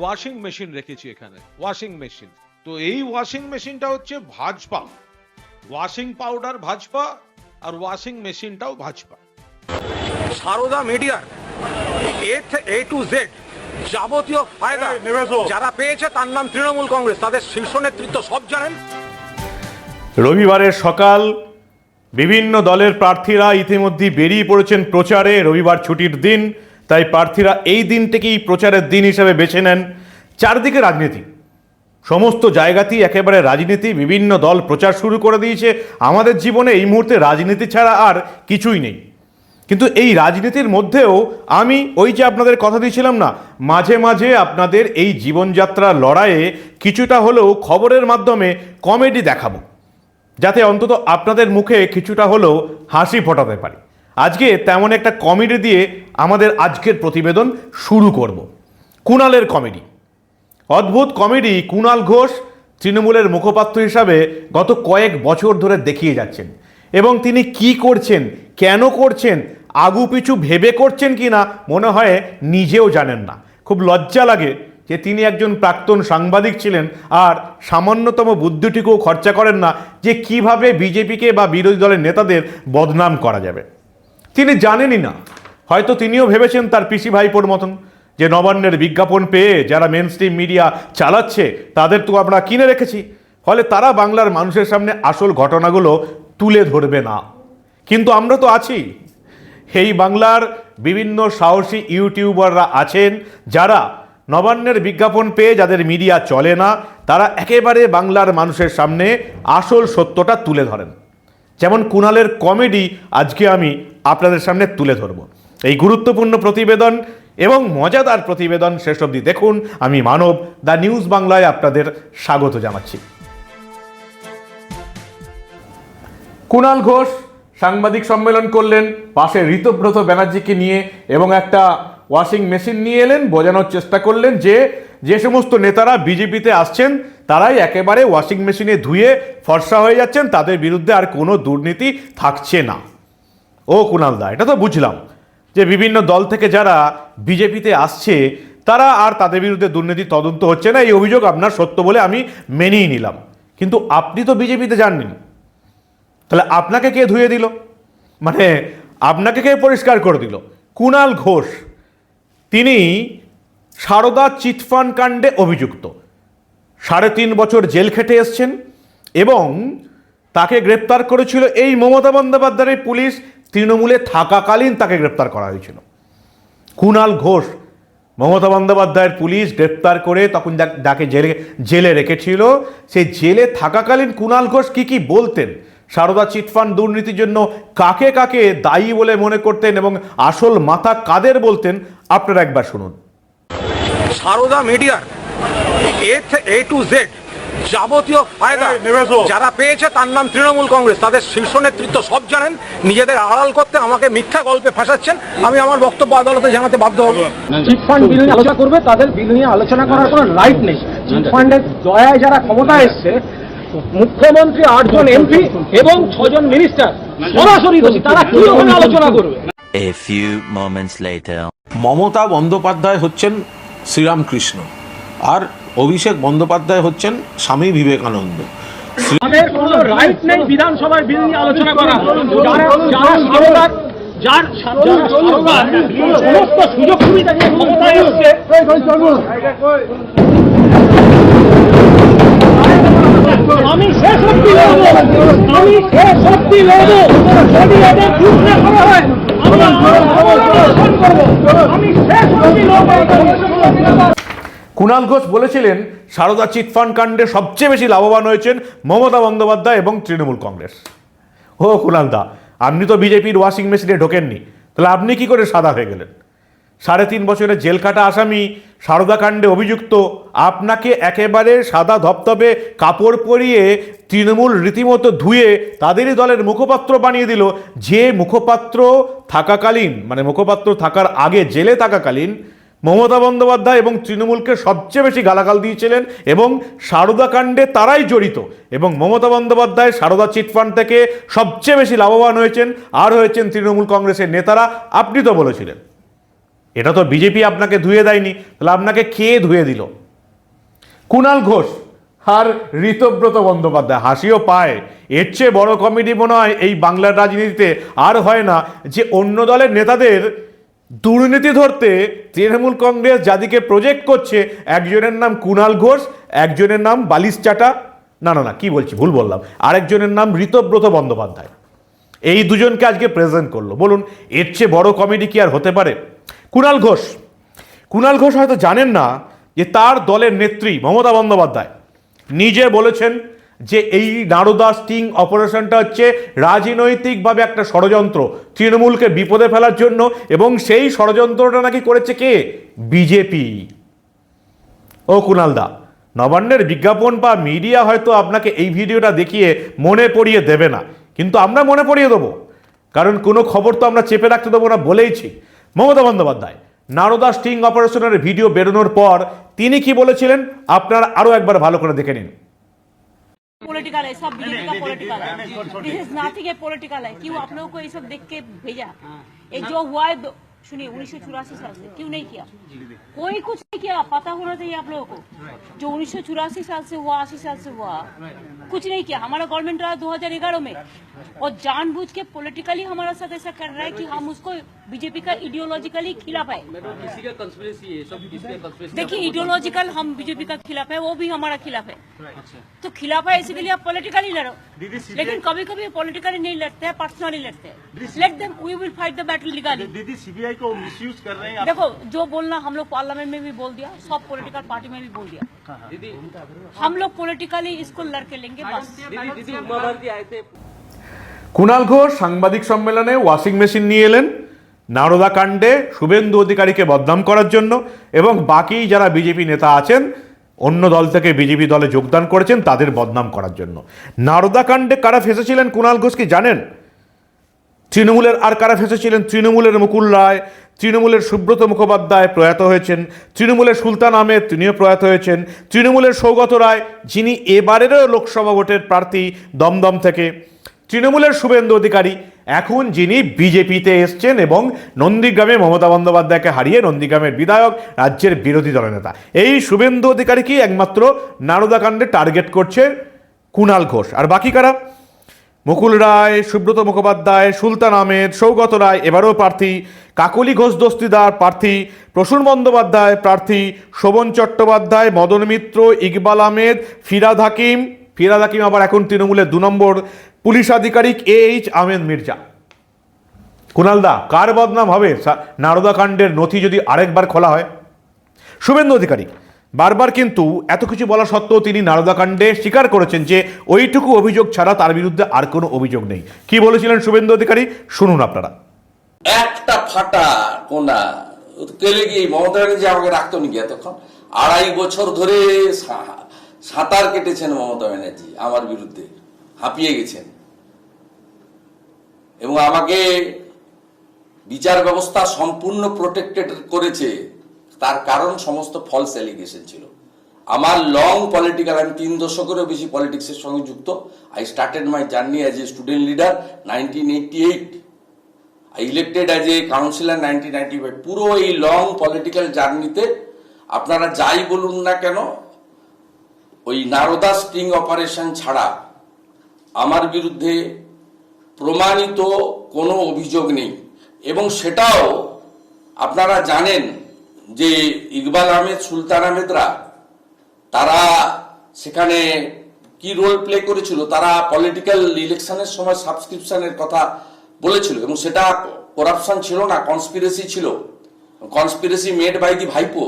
Washing machine রেখেছি এখানে washing machine তো এই ওয়াশিং মেশিনটা হচ্ছে ভাজপা। ওয়াশিং পাউডার ভাজপা আর ওয়াশিং মেশিনটাও ভাজপা। সারদা মিডিয়ার এ এ টু জেড যাবতীয় ফায়দা যারা পেয়েছে তার নাম তৃণমূল কংগ্রেস তাদের শীর্ষ নেতৃত্ব সব জানেন। রবিবারের সকাল বিভিন্ন দলের প্রার্থীরা ইতিমধ্যে বেরিয়ে পড়েছেন প্রচারে রবিবার ছুটির দিন তাই প্রার্থীরা এই দিনটিকেই প্রচারের দিন হিসেবে বেছে নেন। চারদিকে রাজনীতি। সমস্ত জায়গাতেই একেবারে রাজনীতি, বিভিন্ন দল প্রচার শুরু করে দিয়েছে। আমাদের জীবনে এই মুহূর্তে রাজনীতি ছাড়া আর কিছুই নেই। কিন্তু এই রাজনীতির মধ্যেও আমি ওই যে আপনাদের কথা দিয়েছিলাম না, মাঝে মাঝে আপনাদের এই জীবনযাত্রার লড়াইয়ে কিছুটা হলেও খবরের মাধ্যমে কমেডি দেখাবো। যাতে অন্তত আপনাদের মুখে কিছুটা হলেও হাসি ফোটাতে পারি। আজকে তেমন একটা কমেডি দিয়ে আমাদের আজকের প্রতিবেদন শুরু করব। কুণালের কমেডি। অদ্ভুত কমেডি কুণাল ঘোষ তৃণমূলের মুখপাত্র হিসাবে গত কয়েক বছর ধরে দেখিয়ে যাচ্ছেন। এবং তিনি কি করছেন, কেন করছেন, আগু পিছু ভেবে করছেন কি না, মনে হয় নিজেও জানেন না। খুব লজ্জা লাগে যে তিনি একজন প্রাক্তন সাংবাদিক ছিলেন আর সামান্যতম বুদ্ধিটিকেও খরচা করেন না যে কীভাবে বিজেপিকে বা বিরোধী দলের নেতাদের বদনাম করা যাবে। তিনি জানেনই না। হয়তো তিনিও ভেবেছেন তার পিসি ভাইপোর মতন। যে নবান্নের বিজ্ঞাপন পেয়ে যারা মেন স্ট্রিম মিডিয়া চালাচ্ছে, তাদের তো আমরা কিনে রেখেছি। ফলে তারা বাংলার মানুষের সামনে আসল ঘটনাগুলো তুলে ধরবে না। কিন্তু আমরা তো আছি। এই বাংলার বিভিন্ন সাহসী ইউটিউবাররা আছেন, যারা নবান্নের বিজ্ঞাপন পেয়ে যাদের মিডিয়া চলে না, তারা একেবারে বাংলার মানুষের সামনে আসল সত্যটা তুলে ধরেন। যেমন কুণালের কমেডি আজকে আমি আপনাদের সামনে তুলে ধরব। এই গুরুত্বপূর্ণ প্রতিবেদন এবং মজাদার প্রতিবেদন শেষ অবধি দেখুন। আমি মানব, দ্য নিউজ বাংলায় আপনাদের স্বাগত জানাচ্ছি। কুণাল ঘোষ সাংবাদিক সম্মেলন করলেন, পাশে ঋতব্রত ব্যানার্জিকে নিয়ে এবং একটা ওয়াশিং মেশিন নিয়ে এলেন, বোঝানোর চেষ্টা করলেন যে যে সমস্ত নেতারা বিজেপিতে আসছেন, তারাই একেবারে ওয়াশিং মেশিনে ধুয়ে ফর্সা হয়ে যাচ্ছেন, তাদের বিরুদ্ধে আর কোনো দুর্নীতি থাকছে না। ও কুণাল দা, এটা তো বুঝলাম। যে বিভিন্ন দল থেকে যারা বিজেপিতে আসছে, তারা আর তাদের বিরুদ্ধে দুর্নীতি তদন্ত হচ্ছে না। এই অভিযোগ আপনার সত্য বলে আমি মেনেই নিলাম। কিন্তু আপনি তো বিজেপিতে যাননি। তাহলে আপনাকে কে ধুয়ে দিল? মানে আপনাকে কে পরিষ্কার করে দিল? কুণাল ঘোষ। তিনি সারদা চিটফান্ড কাণ্ডে অভিযুক্ত। সাড়ে তিন বছর জেল খেটে এসছেন এবং তাকে গ্রেপ্তার করেছিল এই মমতা বন্দ্যোপাধ্যায়ের পুলিশ তৃণমূলে থাকাকালীন তাকে গ্রেপ্তার করা হয়েছিল। কুণাল ঘোষ, মমতা বন্দ্যোপাধ্যায়ের পুলিশ গ্রেপ্তার করে তখন যাক- জেলে জেলে রেখেছিল, সেই জেলে থাকাকালীন কুণাল ঘোষ কি কি বলতেন? সারদা চিটফান্ড দুর্নীতির জন্য কাকে কাকে দায়ী বলে মনে করতেন এবং আসল মাথা কাদের বলতেন? আপনারা একবার শুনুন। সারদা মিডিয়ার এ টু জেড যাবতীয় ফায়দা। যারা পেয়েছে তার নাম তৃণমূল কংগ্রেস। তাদের শীর্ষ নেতৃত্ব সব জানেন নিজেদের আড়াল করতে আমাকে মিথ্যা গল্পে ফাঁসাচ্ছেন। আমি আমার বক্তব্য আদালতে জানাতে বাধ্য হব। চিটফান্ড বিল নিয়ে আলোচনা করবে তাদের বিল নিয়ে আলোচনা করার কোনো রাইট নেই। চিটফান্ডের দয়ায় যারা ক্ষমতা এসছে মুখ্যমন্ত্রী আটজন এমপি এবং ছজন মিনিস্টার সরাসরি দোষী। তারা কি ওখানে আলোচনা করবে? A few moments later. Mamata Bandyopadhyay হচ্ছেন শ্রীরামকৃষ্ণ। আর অভিষেক বন্দ্যোপাধ্যায় হচ্ছেন স্বামী বিবেকানন্দ। আমি শেষ আমি শেষ কুণাল ঘোষ বলেছিলেন, সারদা চিটফান্ড কাণ্ডে সবচেয়ে বেশি লাভবান হয়েছেন মমতা বন্দ্যোপাধ্যায় এবং তৃণমূল কংগ্রেস। ও কুণাল দা, আপনি তো বিজেপির ওয়াশিং মেশিনে ঢোকেননি, তাহলে আপনি কি করে সাদা হয়ে গেলেন? সাড়ে তিন বছরের জেল কাটা আসামি কাণ্ডে অভিযুক্ত, আপনাকে একেবারে সাদা ধপধপে কাপড় পরিয়ে তৃণমূল রীতিমতো ধুয়ে তাদেরই দলের মুখপাত্র বানিয়ে দিল, যে মুখপাত্র থাকাকালীন মানে মুখপাত্র থাকার আগে জেলে থাকাকালীন মমতা বন্দ্যোপাধ্যায় এবং তৃণমূলকে সবচেয়ে বেশি গালাগাল দিয়েছিলেন এবং সারদা কাণ্ডে তারাই জড়িত এবং মমতা বন্দ্যোপাধ্যায় সারদা চিটফান্ড থেকে সবচেয়ে বেশি লাভবান হয়েছেন আর হয়েছেন তৃণমূল কংগ্রেসের নেতারা। আপনি তো বলেছিলেন। এটা তো বিজেপি আপনাকে ধুয়ে দেয়নি। তাহলে আপনাকে কে ধুয়ে দিল? কুণাল ঘোষ আর ঋতব্রত বন্দ্যোপাধ্যায়। হাসিও পায়। এর চেয়ে বড় কমেডি মনে হয় এই বাংলার রাজনীতিতে আর হয় না যে অন্য দলের নেতাদের দুর্নীতি ধরতে তৃণমূল কংগ্রেস যাদিকে প্রজেক্ট করছে, একজনের নাম কুণাল ঘোষ, একজনের নাম বালিশ চাটা। না না না, কি বলছি, ভুল বললাম। আরেকজনের নাম ঋতব্রত বন্দ্যোপাধ্যায়। এই দুজনকে আজকে প্রেজেন্ট করল। বলুন, এর চেয়ে বড় কমেডি কি আর হতে পারে? কুণাল ঘোষ। কুণাল ঘোষ হয়তো জানেন না যে তার দলের নেত্রী মমতা বন্দ্যোপাধ্যায়। নিজে বলেছেন যে এই নারদা স্টিং অপারেশনটা হচ্ছে রাজনৈতিকভাবে একটা ষড়যন্ত্র, তৃণমূলকে বিপদে ফেলার জন্য, এবং সেই ষড়যন্ত্রটা নাকি করেছে কে? বিজেপি। ও কুণালদা নবান্নের বিজ্ঞাপন বা মিডিয়া হয়তো আপনাকে এই ভিডিওটা দেখিয়ে মনে পড়িয়ে দেবে না, কিন্তু আমরা মনে পড়িয়ে দেবো। কারণ কোনো খবর তো আমরা চেপে রাখতে দেবো না বলেইছি। মমতা বন্দ্যোপাধ্যায়, নারদা স্টিং অপারেশনের ভিডিও বেরোনোর পর তিনি কি বলেছিলেন? আপনারা আরও একবার ভালো করে দেখে নিন। पॉलिटिकल है सब बीजेपी का पॉलिटिकल है। This is nothing a political है क्यों आप लोगों को ये सब देख के भेजा। ये जो हुआ है सुनिए उन्नीस सौ चौरासी साल से। क्यों नहीं किया? कोई कुछ नहीं किया पता होना चाहिए आप लोगों को। जो उन्नीस सौ चौरासी साल से हुआ अस्सी साल से हुआ कुछ नहीं किया। हमारा गवर्नमेंट रहा 2011 में। और जानबूझ के पॉलिटिकली हमारा साथ ऐसा कर रहा है कि हम उसको बीजेपी का इडियोलॉजिकली खिलाफ है देखिए इडियोलॉजिकल हम बीजेपी का खिलाफ है वो भी हमारा खिलाफ है तो खिलाफ है इसी के लिए आप पोलिटिकली लड़ो। लेकिन कभी कभी पोलिटिकली नहीं लड़ते हैं पर्सनली लड़ते हैं let them we will fight the battle legally दीदी सीबीआई को मिसयूज कर रहे हैं देखो जो बोलना हम लोग पार्लियामेंट में भी बोल दिया सब पॉलिटिकल पार्टी में भी बोल दिया दीदी हम लोग पॉलिटिकली इसको लड़के लेंगे बस दीदी दीदी उमा भारती आए थे কুণাল ঘোষ সাংবাদিক সম্মেলনে ওয়াশিং মেশিন নিয়ে এলেন নারদা কাণ্ডে শুভেন্দু অধিকারীকে বদনাম করার জন্য এবং বাকি যারা বিজেপি নেতা আছেন অন্য দল থেকে বিজেপি দলে যোগদান করেছেন তাদের বদনাম করার জন্য নারদা কাণ্ডে কারা ফেসেছিলেন কুণাল ঘোষ কি জানেন তৃণমূলের আর কারা ফেসেছিলেন? তৃণমূলের মুকুল রায়, তৃণমূলের সুব্রত মুখোপাধ্যায় প্রয়াত হয়েছেন, তৃণমূলের সুলতান আহমেদ তিনিও প্রয়াত হয়েছেন, তৃণমূলের সৌগত রায়, যিনি এবারেরও লোকসভা ভোটের প্রার্থী দমদম থেকে। তৃণমূলের শুভেন্দু অধিকারী, এখন যিনি বিজেপিতে এসছেন এবং নন্দীগ্রামে মমতা বন্দ্যোপাধ্যায়কে হারিয়ে নন্দীগ্রামের বিধায়ক, রাজ্যের বিরোধী দলনেতা এই শুভেন্দু অধিকারীকেই একমাত্র নারদাকাণ্ডে টার্গেট করছে কুণাল ঘোষ। আর বাকি কারা? মুকুল রায়, সুব্রত মুখোপাধ্যায়, সুলতান আহমেদ, সৌগত রায়, এবারও প্রার্থী, কাকলি ঘোষ দস্তিদার প্রার্থী, প্রসূন বন্দ্যোপাধ্যায় প্রার্থী, শোভন চট্টোপাধ্যায়, মদন মিত্র, ইকবাল আহমেদ, ফিরাদ হাকিম ফিরাদ হাকিম আবার এখন তৃণমূলের দু নম্বর পুলিশ আধিকারিক এ এইচ আহমেদ মির্জা। কুণালদা কার বদনাম হবে? নারদা কাণ্ডের নথি যদি আরেকবার খোলা হয়। শুভেন্দু অধিকারী বারবার কিন্তু এত কিছু বলা সত্ত্বেও তিনি নারদাকাণ্ডে স্বীকার করেছেন যে ওইটুকু অভিযোগ ছাড়া তার বিরুদ্ধে আর কোনো অভিযোগ নেই। কি বলেছিলেন শুভেন্দু অধিকারী? শুনুন আপনারা। একটা ফাটা কোনা। কেলে গিয়ে মমতা ব্যানার্জি আমাকে রাখতো নাকি এতক্ষণ? আড়াই বছর ধরে সাঁতার কেটেছেন মমতা ব্যানার্জি আমার বিরুদ্ধে। হাঁপিয়ে গেছেন। এবং আমাকে বিচার ব্যবস্থা সম্পূর্ণ প্রোটেক্টেড করেছে। তার কারণ সমস্ত ফলস অ্যালিগেশন ছিল। আমার লং পলিটিক্যাল আমি তিন দশকেরও বেশি পলিটিক্সের সঙ্গে যুক্ত। I started my journey as a student leader nineteen eighty eight I elected as a councillor nineteen ninety five পুরো এই লং পলিটিক্যাল জার্নিতে আপনারা যাই বলুন না কেন, ওই নারদা স্টিং অপারেশন ছাড়া আমার বিরুদ্ধে প্রমাণিত কোনো অভিযোগ নেই। এবং সেটাও আপনারা জানেন যে ইকবাল আহমেদ, সুলতান আহমেদরা, তারা সেখানে কি রোল প্লে করেছিল? তারা পলিটিক্যাল ইলেকশনের সময় সাবস্ক্রিপশনের কথা বলেছিল এবং সেটা করাপশন ছিল না কনস্পিরেসি ছিল। কনস্পিরেসি মেড বাই দি ভাইপো।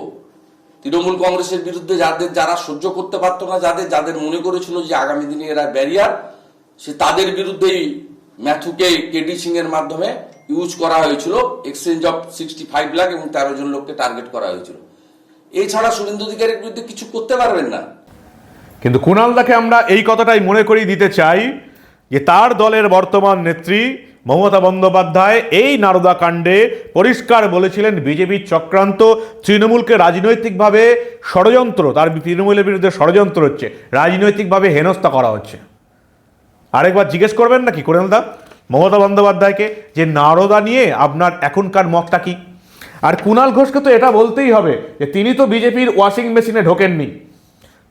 তৃণমূল কংগ্রেসের বিরুদ্ধে যাদের, যারা সহ্য করতে পারতো না, যাদের যাদের মনে করেছিল যে আগামী দিনে এরা ব্যারিয়ার সে তাদের বিরুদ্ধেই ম্যাথুকে কেডি সিং এর মাধ্যমে ইউজ করা হয়েছিল exchange of sixty five lakh এবং তেরো জন লোককে টার্গেট করা হয়েছিল। এছাড়া শুভেন্দু অধিকারীর বিরুদ্ধে কিছু করতে পারবেন না। কিন্তু কুণালদাকে আমরা এই কথাটাই মনে করিয়ে দিতে চাই যে তার দলের বর্তমান নেত্রী মমতা বন্দ্যোপাধ্যায় এই নারদা কাণ্ডে পরিষ্কার বলেছিলেন বিজেপির চক্রান্ত, তৃণমূলকে রাজনৈতিকভাবে ষড়যন্ত্র, তার তৃণমূলের বিরুদ্ধে ষড়যন্ত্র হচ্ছে, রাজনৈতিকভাবে হেনস্থা করা হচ্ছে। আরেকবার জিজ্ঞেস করবেন নাকি কুণালদা? মমতা বন্দ্যোপাধ্যায়কে যে নারদা নিয়ে আপনার এখনকার মতটা কি? আর কুণাল ঘোষকে তো এটা বলতেই হবে যে তিনি তো বিজেপির ওয়াশিং মেশিনে ঢোকেননি।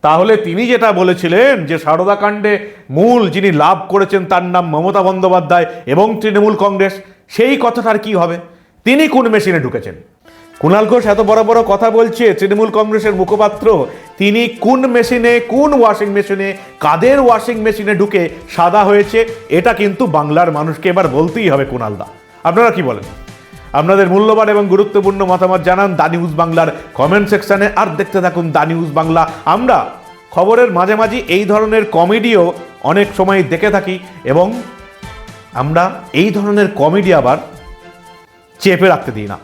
তাহলে তিনি যেটা বলেছিলেন যে সারদা কাণ্ডে মূল যিনি লাভ করেছেন তার নাম মমতা বন্দ্যোপাধ্যায় এবং তৃণমূল কংগ্রেস, সেই কথাটার কি হবে? তিনি কোন মেশিনে ঢুকেছেন? কুণাল ঘোষ এত বড় বড় কথা বলছে, তৃণমূল কংগ্রেসের মুখপাত্র। তিনি কোন মেশিনে, কোন ওয়াশিং মেশিনে কাদের ওয়াশিং মেশিনে ঢুকে সাদা হয়েছে, এটা কিন্তু বাংলার মানুষকে এবার বলতেই হবে কুণালদা আপনারা কি বলেন? আপনাদের মূল্যবান এবং গুরুত্বপূর্ণ মতামত জানান দা নিউজ বাংলার কমেন্ট সেকশানে আর দেখতে থাকুন দা নিউজ বাংলা। আমরা খবরের মাঝামাঝি এই ধরনের কমেডিও অনেক সময় দেখে থাকি এবং আমরা এই ধরনের কমেডি আবার চেপে রাখতে দিই না।